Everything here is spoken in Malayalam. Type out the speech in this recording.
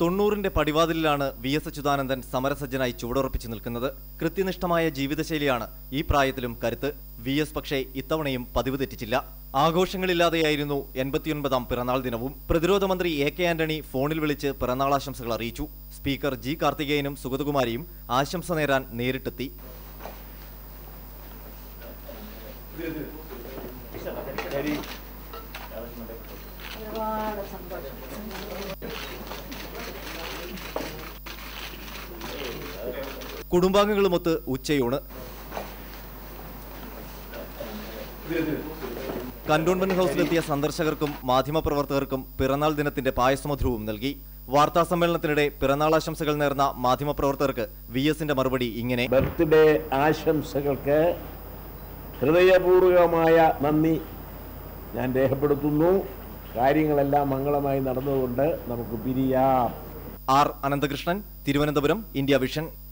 തൊണ്ണൂറിന്റെ പടിവാതിലിലാണ് വി എസ് അച്യുതാനന്ദൻ സമരസജ്ജനായി ചുവടുറപ്പിച്ചു നിൽക്കുന്നത്. കൃത്യനിഷ്ഠമായ ജീവിതശൈലിയാണ് ഈ പ്രായത്തിലും കരുത്ത്. വി എസ് പക്ഷേ ഇത്തവണയും പതിവ് തെറ്റിച്ചില്ല. ആഘോഷങ്ങളില്ലാതെയായിരുന്നു എൺപത്തിയൊൻപതാം പിറന്നാൾ ദിനവും. പ്രതിരോധ മന്ത്രി എ കെ ആന്റണി ഫോണിൽ വിളിച്ച് പിറന്നാളാശംസകൾ അറിയിച്ചു. സ്പീക്കർ ജി കാർത്തികേയനും സുഗതകുമാരിയും ആശംസ നേരാൻ നേരിട്ടെത്തി. കുടുംബാംഗങ്ങളുമൊത്ത് ഉച്ചയൂണ്. കന്റോൺമെന്റ് ഹൌസിലെത്തിയ സന്ദർശകർക്കും മാധ്യമപ്രവർത്തകർക്കും പിറന്നാൾ ദിനത്തിന്റെ പായസമധുരവും നൽകി. വാർത്താ സമ്മേളനത്തിനിടെ പിറന്നാൾ ആശംസകൾ നേർന്ന മാധ്യമപ്രവർത്തകർക്ക് വി എസിന്റെ മറുപടി ഇങ്ങനെ. ബർത്ത്ഡേ ആശംസകൾക്ക് ഹൃദയപൂർവകമായ നന്ദി ഞാൻ രേഖപ്പെടുത്തുന്നു. കാര്യങ്ങളെല്ലാം മംഗളമായി നടന്നുകൊണ്ട് നമുക്ക് പിരിയാം. R Ananthakrishnan Thiruvananthapuram India vision.